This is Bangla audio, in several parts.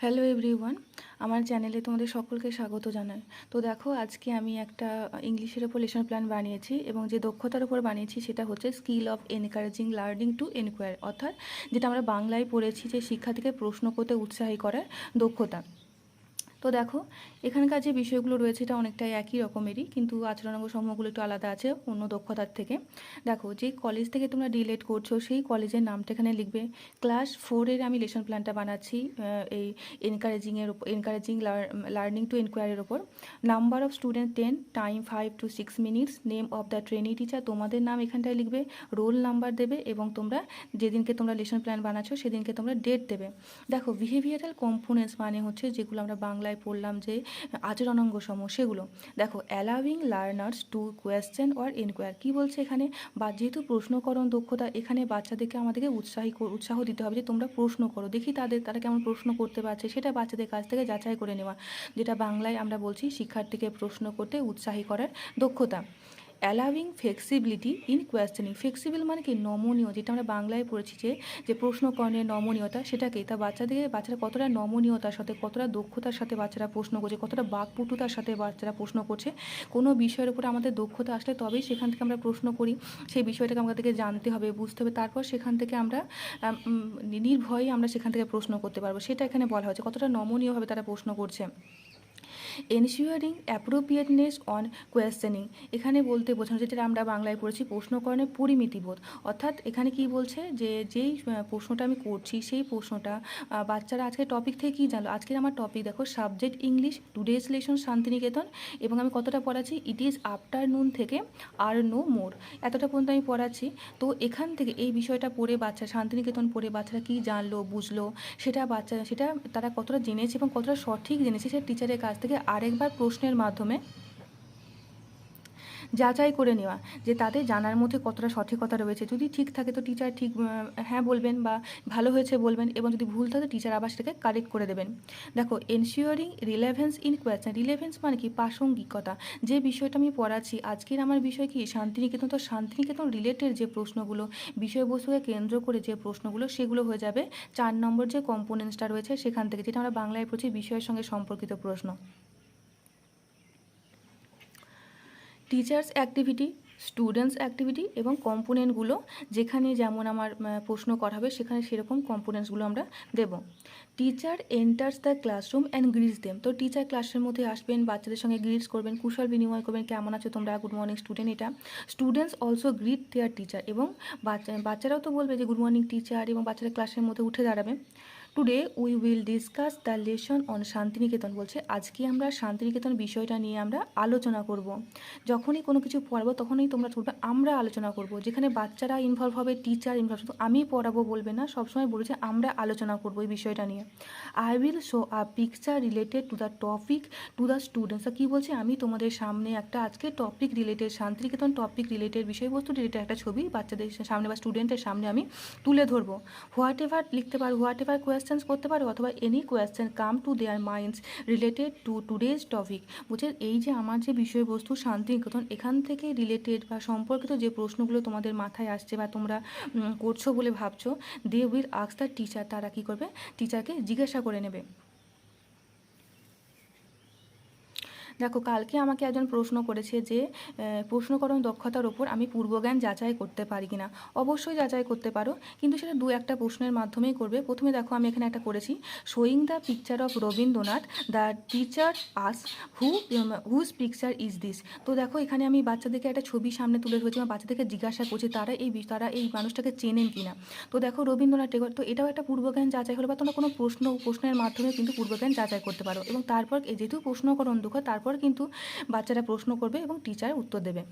হ্যালো এভরিওয়ান আমার চ্যানেলে তোমাদের সকলকে স্বাগত জানাই। তো দেখো, আজকে আমি একটা ইংলিশের ওপর লেসন প্ল্যান বানিয়েছি এবং যে দক্ষতার উপর বানিয়েছি সেটা হচ্ছে skill of encouraging learning to enquire অর্থাৎ যেটা আমরা বাংলায় পড়েছি, যে শিক্ষার্থীকে প্রশ্ন করতে উৎসাহী করার দক্ষতা। তো দেখো, এখানকার যে বিষয়গুলো রয়েছে এটা অনেকটাই একই রকমেরই, কিন্তু আচরণাঙ্গ সমূহগুলো একটু আলাদা আছে অন্য দক্ষতার থেকে। দেখো, যে কলেজ থেকে তোমরা ডিলেট করছ, সেই কলেজের নামটা এখানে লিখবে ক্লাস ফোরের আমি লেসন প্ল্যানটা বানাচ্ছি এই এনকারেজিংয়ের ওপর এনকারেজিং লার্নিং টু এনকোয়ারির ওপর। Number of student ten time five to six minutes name of the trainee teacher তোমাদের নাম এখানটায় লিখবে রোল নাম্বার দেবে এবং তোমরা যেদিনকে তোমরা লেসন প্ল্যান বানাচ্ছো, সেদিনকে তোমরা ডেট দেবে। দেখো বিহেভিয়ারাল কম্পোনেন্টস মানে হচ্ছে যেগুলো আমরা বাংলায় পড়লাম যে, আচরণাঙ্গ সমূহ সেগুলো। দেখো allowing learners to question or enquire কী বলছে এখানে? বা যেহেতু প্রশ্নকরণ দক্ষতা এখানে বাচ্চাদেরকে আমাদেরকে উৎসাহী উৎসাহ দিতে হবে যে, তোমরা প্রশ্ন করো। দেখি তাদের, তারা কেমন প্রশ্ন করতে পারছে, সেটা বাচ্চাদের কাছ থেকে যাচাই করে নেওয়া। যেটা বাংলায় আমরা বলছি শিক্ষার্থীকে প্রশ্ন করতে উৎসাহী করার দক্ষতা। Allowing flexibility in questioning flexible মানে কি? নমনীয় যেটা আমরা বাংলায় পড়েছি যে যে প্রশ্নকরণের নমনীয়তা সেটাকে তা বাচ্চাদের বাচ্চারা কতটা নমনীয়তার সাথে কতটা দক্ষতার সাথে বাচ্চারা প্রশ্ন করছে কতটা বাকপটুতার সাথে বাচ্চারা প্রশ্ন করছে কোনো বিষয়ের উপরে আমাদের দক্ষতা আসলে তবেই সেখান থেকে আমরা প্রশ্ন করি সেই বিষয়টাকে আমাদেরকে জানতে হবে বুঝতে হবে তারপর সেখান থেকে আমরা আম, নির্ভয়ে আমরা সেখান থেকে প্রশ্ন করতে পারব। সেটা এখানে বলা হয়েছে কতটা নমনীয়ভাবে তারা প্রশ্ন করছে। এনশিওরিং অ্যাপ্রোপ্রিয়েটনেস অন কোয়েশ্চেনিং এখানে বলতে বোঝানো যেটা আমরা বাংলায় পড়েছি প্রশ্নকরণের পরিমিতিবোধ। অর্থাৎ এখানে কি বলছে যে, যেই প্রশ্নটা আমি করছি, সেই প্রশ্নটা বাচ্চারা আজকে টপিক থেকে কী জানলো? আজকের আমার টপিক দেখো subject English today's lesson Santiniketan. এবং আমি কতটা পড়াচ্ছি? ইট ইজ আফটারনুন থেকে আর নো মোর এতটা পর্যন্ত আমি পড়াচ্ছি। তো এখান থেকে এই বিষয়টা পড়ে বাচ্চা, শান্তিনিকেতন পড়ে বাচ্চারা কী জানলো, বুঝলো? সেটা বাচ্চা, সেটা তারা কতটা জেনেছে এবং কতটা সঠিক জেনেছে, সেটা টিচারের কাছ থেকে আরেকবার প্রশ্নের মাধ্যমে যাচাই করে নেওয়া, যে তাদের জানার মধ্যে কতটা সঠিকতা রয়েছে। যদি ঠিক থাকে তো টিচার ঠিক হ্যাঁ বলবেন বা ভালো হয়েছে বলবেন এবং যদি ভুল থাকে টিচার আবার সেটাকে কারেক্ট করে দেবেন। দেখো ensuring relevance in question relevance মানে কি? প্রাসঙ্গিকতা। যে বিষয়টা আমি পড়াচ্ছি, আজকের আমার বিষয় কি? শান্তিনিকেতন। তো শান্তিনিকেতন রিলেটেড যে প্রশ্নগুলো, বিষয়বস্তুকে কেন্দ্র করে যে প্রশ্নগুলো, সেগুলো হয়ে যাবে। চার নম্বর যে কম্পোনেন্টসটা রয়েছে, সেখান থেকে, যেটা আমরা বাংলায় পড়ছি, বিষয়ের সঙ্গে সম্পর্কিত প্রশ্ন। টিচার্স অ্যাক্টিভিটি স্টুডেন্টস অ্যাক্টিভিটি এবং কম্পোনেন্টগুলো যেখানে যেমন আমার প্রশ্ন করা হবে সেখানে সেরকম কম্পোনেন্টসগুলো আমরা দেব। Teacher enters the classroom and greets them তো টিচার ক্লাসের মধ্যে আসবেন, বাচ্চাদের সঙ্গে গ্রিটস করবেন, কুশল বিনিময় করবেন, কেমন আছো তোমরা? গুড মর্নিং স্টুডেন্ট এটা। Students also greet their teacher এবং বাচ্চা, বাচ্চারাও তো বলবে যে গুড মর্নিং টিচার এবং বাচ্চারা ক্লাসের মধ্যে উঠে দাঁড়াবে। Today we will discuss the lesson on Santiniketan বলছে, আজকে আমরা শান্তিনিকেতন বিষয়টা নিয়ে আমরা আলোচনা করব। যখনই কোনো কিছু পড়াবো, তখনই তোমরা বলবে আমরা আলোচনা করব। যেখানে বাচ্চারা ইনভলভ হবে টিচার ইনভলভ শুধু আমি পড়াবো বলবে না, সবসময় বলছে, আমরা আলোচনা করব এই বিষয়টা নিয়ে। I will show a picture related to the topic to the students কী বলছে, আমি তোমাদের সামনে একটা আজকে topic related Santiniketan topic related বিষয়বস্তু রিলেটেড একটা ছবি বাচ্চাদের সামনে বা স্টুডেন্টের সামনে আমি তুলে ধরবো। হোয়াট এভার লিখতে পারো হোয়াট এভার কোয়েশ্চেন্স করতে পারো অথবা any question come to their minds related to today's topic বুঝে এই যে আমার যে বিষয়বস্তু শান্তিনিকেতন, এখান থেকে রিলেটেড বা সম্পর্কিত যে প্রশ্নগুলো তোমাদের মাথায় আসছে বা তোমরা করছ বলে ভাবছ দে উইল আক্স দ্য টিচার তারা কী করবে? টিচারকে জিজ্ঞাসা করে নেবে। দেখো, কালকে আমাকে একজন প্রশ্ন করেছে যে প্রশ্নকরণ দক্ষতার ওপর আমি পূর্বজ্ঞান যাচাই করতে পারি কিনা। অবশ্যই যাচাই করতে পারো, কিন্তু সেটা দু একটা প্রশ্নের মাধ্যমেই করবে। প্রথমে দেখো, আমি এখানে একটা করেছি। Showing the picture of Rabindranath the teacher us who whose picture is this তো দেখো, এখানে আমি বাচ্চাদেরকে একটা ছবি সামনে তুলে ধরেছি বা বাচ্চাদেরকে জিজ্ঞাসা করছি, তারা এই তারা এই মানুষটাকে চেনেন কিনা? তো দেখো, রবীন্দ্রনাথ টেগর তো এটাও একটা পূর্বজ্ঞান যাচাই হলো বা তোমরা কোনো প্রশ্ন, প্রশ্নের মাধ্যমে কিন্তু পূর্বজ্ঞান যাচাই করতে পারো। এবং তারপর যেহেতু প্রশ্নকরণ দুঃখ তারপর কিন্তু বাচ্চারা প্রশ্ন করবে এবং টিচার উত্তর দেবে।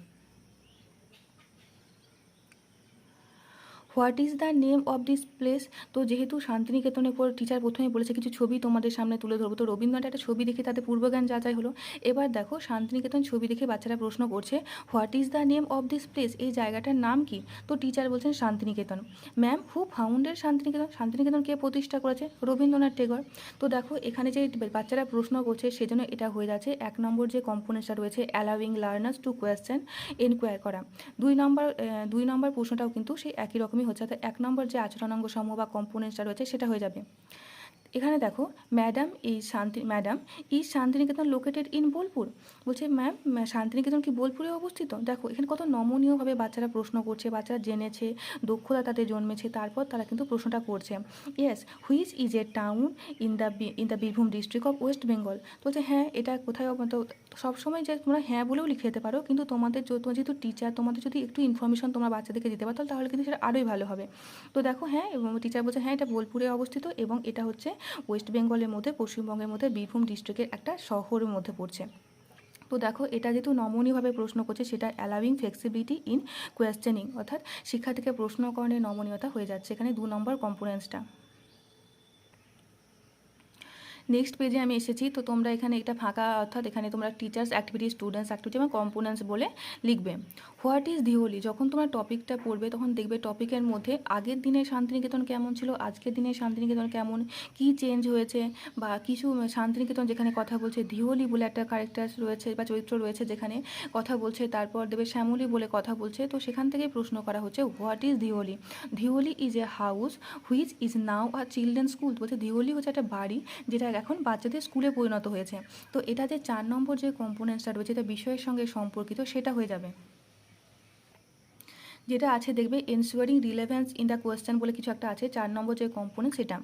What is the name of this place? তো যেহেতু শান্তিনিকেতনের পর টিচার প্রথমে বলেছে, কিছু ছবি তোমাদের সামনে তুলে ধরবো। তো রবীন্দ্রনাথ একটা ছবি দেখে তাদের পূর্বজ্ঞান যাচাই হলো। এবার দেখো, শান্তিনিকেতন ছবি দেখে বাচ্চারা প্রশ্ন করছে, what is the name of this place? এই জায়গাটার নাম কি? তো টিচার বলছেন Santiniketan. Ma'am who founded Santiniketan? Santiniketan কে প্রতিষ্ঠা করেছে? রবীন্দ্রনাথ টেগর। তো দেখো, এখানে যে বাচ্চারা প্রশ্ন করছে, সেজন্য এটা হয়ে যাচ্ছে। এক নম্বর যে কম্পোনেন্টসটা রয়েছে allowing learners to question enquire করা। দুই নম্বর দুই নম্বর প্রশ্নটাও কিন্তু সেই একই রকমই হচ্ছে অর্থাৎ এক নম্বর যে আচরণাঙ্গ সমূহ বা কম্পোনেন্টসটা রয়েছে সেটা হয়ে যাবে। এখানে দেখো ম্যাডাম এই শান্তি madam is Santiniketan located in Bolpur বলছে ম্যাম শান্তিনিকেতন কি বোলপুরে অবস্থিত? দেখো, এখানে কত নমনীয়ভাবে বাচ্চারা প্রশ্ন করছে, বাচ্চারা জেনেছে, দক্ষতা তাদের জন্মেছে, তারপর তারা কিন্তু প্রশ্নটা করছে। Yes which is a town in the in the Birbhum district of West Bengal বলছে হ্যাঁ এটা কোথায় তো সবসময় যে তোমরা হ্যাঁ বলেও লিখে যেতে পারো, কিন্তু তোমাদের যেহেতু টিচার তোমাদের যদি একটু ইনফরমেশন তোমরা বাচ্চাদেরকে দিতে পারো, তাহলে কিন্তু সেটা আরোই ভালো হবে। তো দেখো হ্যাঁ এবং টিচার বলছে হ্যাঁ এটা বোলপুরে অবস্থিত এবং এটা হচ্ছে ওয়েস্ট বেঙ্গলের মধ্যে, পশ্চিমবঙ্গের মধ্যে বীরভূম ডিস্ট্রিক্টের একটা শহরের মধ্যে পড়ছে। তো দেখো, এটা যেহেতু নমনীয়ভাবে প্রশ্ন করছে, সেটা অ্যালাউইং ফ্লেক্সিবিলিটি ইন কোয়েশ্চেনিং অর্থাৎ শিক্ষার্থীকে প্রশ্নকরণের নমনীয়তা হয়ে যাচ্ছে। এখানে দু নম্বর কম্পোনেন্সটা নেক্সট পেজে আমি এসেছি, তো তোমরা এখানে এটা ফাঁকা, অর্থাৎ এখানে তোমরা টিচার্স অ্যাক্টিভিটি স্টুডেন্টস অ্যাক্টিভিটি এবং কম্পোনেন্টস বলে লিখবে। হোয়াট ইজ দিওলি যখন তোমরা টপিকটা পড়বে, তখন দেখবে টপিকের মধ্যে আগের দিনে শান্তিনিকেতন কেমন ছিল, আজকের দিনে শান্তিনিকেতন কেমন, কি চেঞ্জ হয়েছে, বা কিছু শান্তিনিকেতন যেখানে কথা বলছে দিওলি বলে একটা ক্যারেক্টার রয়েছে বা চরিত্র রয়েছে যেখানে কথা বলছে, তারপর দেবে শ্যামলি বলে কথা বলছে, তো সেখান থেকে প্রশ্ন করা হচ্ছে what is Dehali Dehali is a house which is now a children school বলছে দিওলি হচ্ছে একটা বাড়ি যেটা এখন বাচ্চাদের স্কুলে পরিণত হয়েছে। তো এটা যে চার নম্বর যে কম্পোনেন্টসটা রয়েছে, এটা বিষয়ের সঙ্গে সম্পর্কিত, সেটা হয়ে যাবে। যেটা আছে, দেখবে ensuring relevance in the question বলে কিছু একটা আছে, চার নম্বর যে কম্পোনেন্ট সেটা।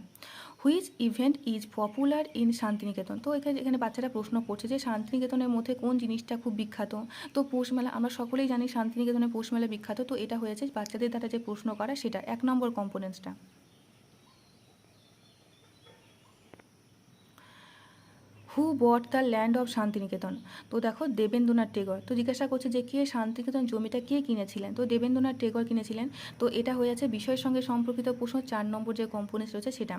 Which event is popular in Santiniketan? তো এখানে এখানে বাচ্চারা প্রশ্ন করছে যে শান্তিনিকেতনের মধ্যে কোন জিনিসটা খুব বিখ্যাত? তো পৌষ মেলা, আমরা সকলেই জানি শান্তিনিকেতনের পৌষ মেলা বিখ্যাত, তো এটা হয়েছে বাচ্চাদের দ্বারা যে প্রশ্ন করা, সেটা এক নম্বর কম্পোনেন্টসটা who bought the land of Santiniketan. তো দেখো দেবেন্দ্রনাথ টেগর। তো জিজ্ঞাসা করছে যে কে শান্তিনিকেতন জমিটা কে কিনেছিলেন? তো দেবেন্দ্রনাথ টেগর কিনেছিলেন। তো এটা হয়ে আছে বিষয়ের সঙ্গে সম্পর্কিত প্রশ্ন চার নম্বর যে কম্পোনেন্টস রয়েছে সেটা।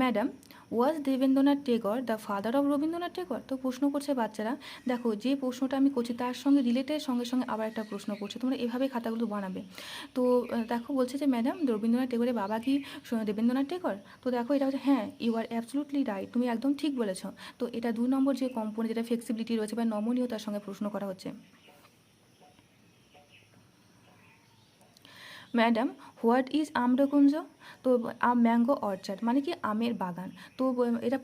Madam was Debendranath Tagore the father of Rabindranath Tagore? তো প্রশ্ন করছে বাচ্চারা, দেখো যে প্রশ্নটা আমি করছি তার সঙ্গে রিলেটেড সঙ্গে সঙ্গে আবার একটা প্রশ্ন করছে। তোমরা এভাবে খাতাগুলো বানাবে। তো দেখো বলছে যে ম্যাডাম রবীন্দ্রনাথ টেগরের বাবা কি দেবেন্দ্রনাথ টেগর? তো দেখো এটা হচ্ছে হ্যাঁ ইউ আর অ্যাবসলুটলি রাইট তুমি একদম ঠিক বলেছ। তো এটা দুই নম্বর যে কম্পোনেন্ট যেটা ফ্লেক্সিবিলিটি রয়েছে বা নমনীয়তার সঙ্গে প্রশ্ন করা হচ্ছে। ম্যাডাম হোয়াট ইজ আম্রকুঞ্জ তো ম্যাঙ্গো অর্চার্ড মানে কি আমের বাগান। তো এটা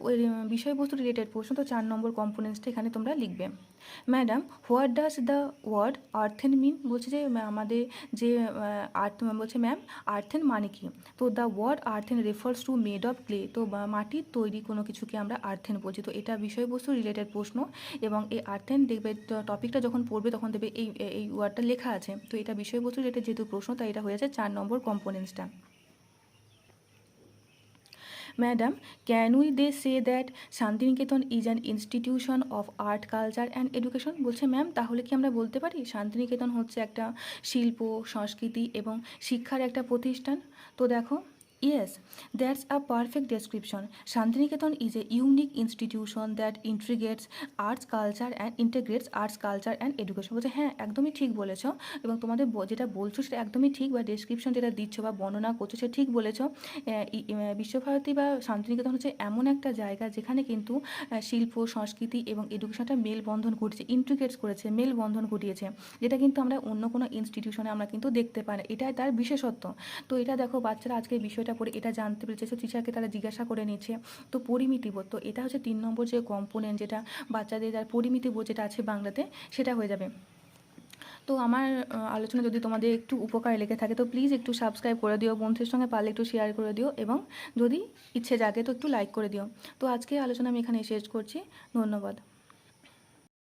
বিষয়বস্তু রিলেটেড প্রশ্ন, তো চার নম্বর কম্পোনেন্টসটা এখানে তোমরা লিখবে। Madam what does the word earthen mean বলছে যে আমাদের যে আর্থ বলছে ম্যাম আর্থেন মানে কি? তো the word earthen refers to made of clay তো মাটির তৈরি কোনো কিছুকে আমরা আর্থেন বলছি। তো এটা বিষয়বস্তু রিলেটেড প্রশ্ন এবং এই আর্থেন দেখবে টপিকটা যখন পড়বে তখন দেখবে এই এই ওয়ার্ডটা লেখা আছে। তো এটা বিষয়বস্তু রিলেটেড যেহেতু প্রশ্ন, তাই এটা হয়ে যাচ্ছে চার number কম্পোনেন্টসটা madam can we they say that Santiniketan is an institution of art culture and education বলছে ম্যাম তাহলে কি আমরা বলতে পারি? শান্তিনিকেতন হচ্ছে একটা শিল্প, সংস্কৃতি এবং শিক্ষার একটা প্রতিষ্ঠান? তো দেখো yes that's a perfect description Santiniketan is a unique institution that integrates arts culture and integrates arts culture and education বলছে হ্যাঁ একদমই ঠিক বলেছ এবং তোমাদের যেটা বলছো সেটা একদমই ঠিক বা ডেসক্রিপশন যেটা দিচ্ছ বা বর্ণনা করছ সেটা ঠিক বলেছ। বিশ্বভারতী বা শান্তিনিকেতন হচ্ছে এমন একটা জায়গা যেখানে কিন্তু শিল্প, সংস্কৃতি এবং এডুকেশনটা মেলবন্ধন ঘটিয়েছে ইন্ট্রিগেটস করেছে, মেলবন্ধন ঘটিয়েছে। যেটা কিন্তু আমরা অন্য কোনো ইনস্টিটিউশনে আমরা কিন্তু দেখতে পাই এটাই তার বিশেষত্ব। তো এটা দেখো, বাচ্চারা আজকে বিষয়টা পড়ে এটা জানতে পেরেছে। টিচারকে তারা জিজ্ঞাসা করে নিচ্ছে। তো পরিমিতিবোধ তো এটা হচ্ছে তিন নম্বর যে কম্পোনেন্ট যেটা বাচ্চাদের যার পরিমিতিবোধ যেটা আছে বাংলাতে, সেটা হয়ে যাবে। তো আমার আলোচনা যদি তোমাদের একটু উপকারে লেগে থাকে, তো প্লিজ একটু সাবস্ক্রাইব করে দিও, বন্ধুদের সঙ্গে পারলে একটু শেয়ার করে দিও এবং যদি ইচ্ছে জাগে তো একটু লাইক করে দিও। তো আজকে আলোচনা আমি এখানে শেষ করছি। ধন্যবাদ।